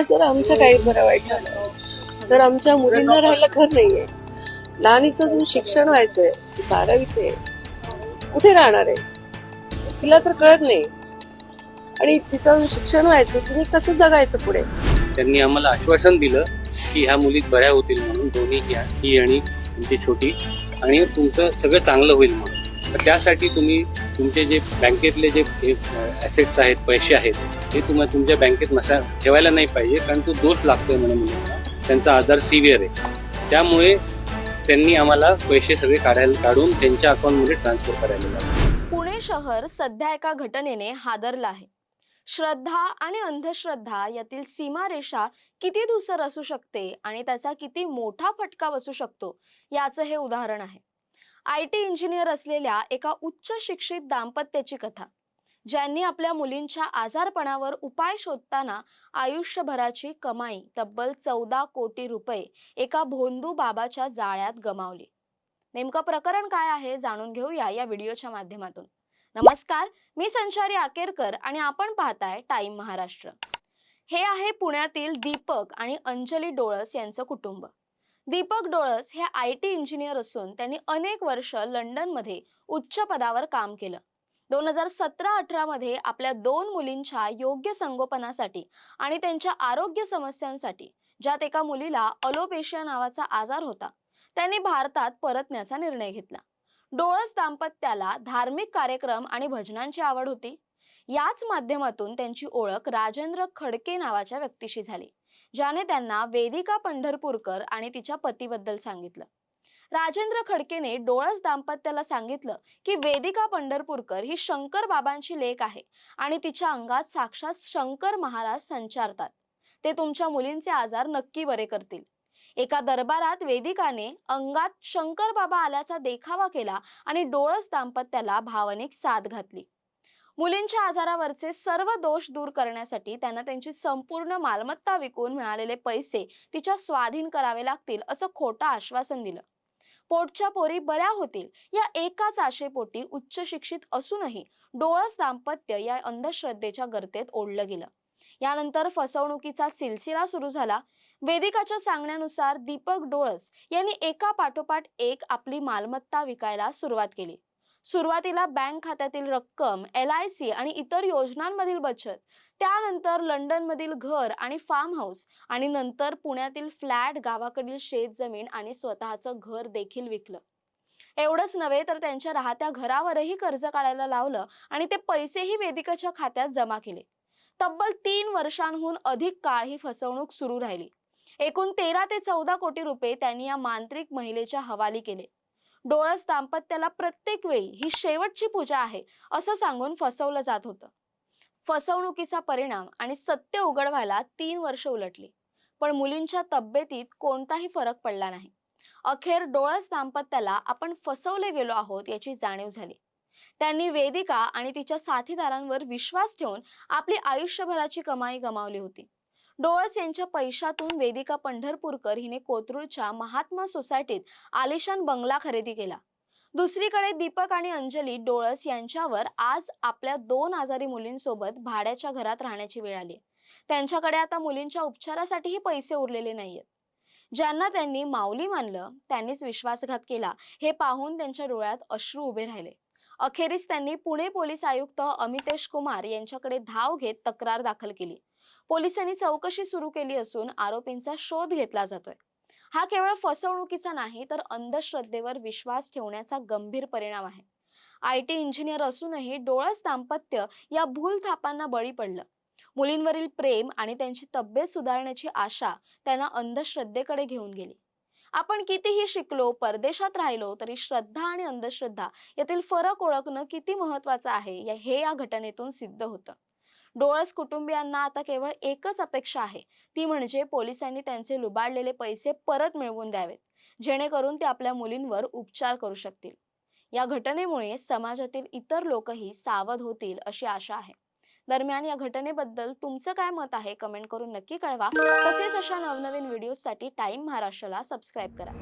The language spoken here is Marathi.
वेळेस जर आमचं काही बरं वाईट झालं तर आमच्या मुलींना राहायला घर नाहीये. लहानीचं अजून शिक्षण व्हायचंय. बारावीत आहे. कुठे राहणार आहे? तिला तर कळत नाही. आणि तिचं अजून शिक्षण व्हायचं तुम्ही कसं जगायचं पुढे? त्यांनी आम्हाला आश्वासन दिलं की ह्या मुली बऱ्या होतील म्हणून दोन्ही ह्या ही आणि तुमची छोटी. आणि तुमचं सगळं चांगलं होईल म्हणून. तर त्यासाठी तुम्ही तुमचे जे बँकेतले जे ॲसेट्स आहेत पैसे आहेत हे तुम्हाला तुमच्या बँकेत नसा ठेवायला नाही पाहिजे कारण तो दोष लागतोय म्हणून त्यांचा आधार सिव्हिअर आहे. त्यामुळे त्यांनी आम्हाला पैसे सगळे काढायला काढून त्यांच्या अकाउंटमध्ये ट्रान्सफर करायला पुणे शहर सध्या एका घटनेने हादरला आहे. श्रद्धा आणि अंधश्रद्धा यातील सीमारेषा किती धुसर असू शकते आणि त्याचा किती मोठा फटका बसू शकतो याचं हे उदाहरण आहे. आय टी इंजिनियर असलेल्या एका उच्च शिक्षित दाम्पत्याची कथा. ज्यांनी आपल्या मुलींच्या आजारपणावर उपाय शोधताना आयुष्यभराची कमाई तब्बल चौदा कोटी रुपये एका भोंदू बाबाच्या जाळ्यात गमावली. नेमकं प्रकरण काय आहे जाणून घेऊया या व्हिडिओच्या माध्यमातून. नमस्कार मी संचारी आकेरकर आणि आपण पाहताय टाइम महाराष्ट्र. हे आहे पुण्यातील दीपक आणि अंजली डोळस यांचं कुटुंब. दीपक डोळस हे आय टी इंजिनियर असून त्यांनी अनेक वर्ष लंडनमध्ये उच्च पदावर काम केलं. दोन हजार सतरा अठरामध्ये आपल्या दोन मुलींच्या योग्य संगोपनासाठी आणि त्यांच्या आरोग्य समस्यांसाठी ज्यात एका मुलीला अलोपेशिया नावाचा आजार होता त्यांनी भारतात परतण्याचा निर्णय घेतला. डोळस दाम्पत्याला धार्मिक कार्यक्रम आणि भजनांची आवड होती. याच माध्यमातून त्यांची ओळख राजेंद्र खडके नावाच्या व्यक्तीशी झाली ज्याने त्यांना वेदिका पंढरपूरकर आणि तिच्या पतीबद्दल सांगितलं. राजेंद्र खडकेने डोळस दाम्पत्याला सांगितलं की वेदिका पंढरपूरकर ही शंकर बाबांची लेख आहे आणि तिच्या अंगात साक्षात शंकर महाराज संचारतात. ते तुमच्या मुलींचे आजार नक्की बरे करतील. एका दरबारात वेदिकाने अंगात शंकर बाबा आल्याचा देखावा केला आणि डोळस दाम्पत्याला भावनिक साथ घातली. मुलींच्या आजारावरचे सर्व दोष दूर करण्यासाठी त्यांना त्यांची संपूर्ण मालमत्ता विकून मिळालेले पैसे तिच्या स्वाधीन करावे लागतील असं खोटं आश्वासन दिलं. पोटच्या पोरी बऱ्या होतील. या एकाच आशेपोटी उच्च शिक्षित असूनही डोळस दाम्पत्य या अंधश्रद्धेच्या गर्तेत ओढलं गेलं. यानंतर फसवणुकीचा सिलसिला सुरू झाला. वेदिकाच्या सांगण्यानुसार दीपक डोळस यांनी एका पाठोपाठ एक आपली मालमत्ता विकायला सुरुवात केली. सुरुवातीला बँक खात्यातील रक्कम एल आय सी आणि इतर योजनांमधील बचत त्यानंतर लंडनमधील घर आणि फार्म हाऊस आणि नंतर पुण्यातील फ्लॅट गावाकडील शेत जमीन आणि स्वतःचं घर देखील विकलं. एवढंच नव्हे तर त्यांच्या राहत्या घरावरही कर्ज काढायला लावलं आणि ते पैसेही वेदिकाच्या खात्यात जमा केले. तब्बल तीन वर्षांहून अधिक काळ ही फसवणूक सुरू राहिली. एकूण तेरा ते चौदा कोटी रुपये त्यांनी या मांत्रिक महिलेच्या हवाली केले. डोळस दाम्पत्याला प्रत्येक वेळी ही शेवटची पूजा आहे असं सांगून फसवलं जात होतं. फसवणुकीचा परिणाम आणि सत्य उघड व्हायला तीन वर्ष उलटली. पण मुलींच्या तब्येतीत कोणताही फरक पडला नाही. अखेर डोळस दाम्पत्याला आपण फसवले गेलो आहोत याची जाणीव झाली. त्यांनी वेदिका आणि तिच्या साथीदारांवर विश्वास ठेवून आपली आयुष्यभराची कमाई गमावली होती. डोळस यांच्या पैशातून वेदिका पंढरपूरकर हिने कोथरूडच्या महात्मा सोसायटीत आलिशान बंगला खरेदी केला. दुसरीकडे दीपक आणि अंजली डोळस यांच्यावर आज आपल्या दोन आजारी मुलींसोबत भाड्याच्या घरात राहण्याची वेळ आली त्यांच्याकडे आता मुलींच्या उपचारासाठीही पैसे उरलेले नाहीयेत. ज्यांना त्यांनी माऊली मानलं त्यांनीच विश्वासघात केला हे पाहून त्यांच्या डोळ्यात अश्रू उभे राहिले. अखेरीस त्यांनी पुणे पोलीस आयुक्त अमितेश कुमार यांच्याकडे धाव घेत तक्रार दाखल केली. पोलिसांनी चौकशी सुरू केली असून आरोपींचा शोध घेतला जातोय. हा केवळ फसवणुकीचा नाही तर अंधश्रद्धेवर विश्वास ठेवण्याचा गंभीर परिणाम आहे. आय टी इंजिनियर असूनही डोळस दाम्पत्य या भूल थापांना बळी पडलं. मुलींवरील प्रेम आणि त्यांची तब्येत सुधारण्याची आशा त्यांना अंधश्रद्धेकडे घेऊन गेली. आपण कितीही शिकलो परदेशात राहिलो तरी श्रद्धा आणि अंधश्रद्धा यातील फरक ओळखणं किती महत्वाचं आहे या- हे या घटनेतून सिद्ध होतं. डोळस कुटुंबियांना आता केवळ एकच अपेक्षा आहे. ती म्हणजे पोलिसांनी त्यांचे लुबाडलेले पैसे परत मिळवून द्यावेत जेणेकरून ते आपल्या मुलींवर उपचार करू शकतील. या घटनेमुळे समाजातील इतर लोकही सावध होतील अशी आशा आहे. दरम्यान या घटनेबद्दल तुमचं काय मत आहे कमेंट करून नक्की कळवा. तसेच अशा नवनवीन व्हिडिओसाठी टाइम महाराष्ट्राला सबस्क्राईब करा.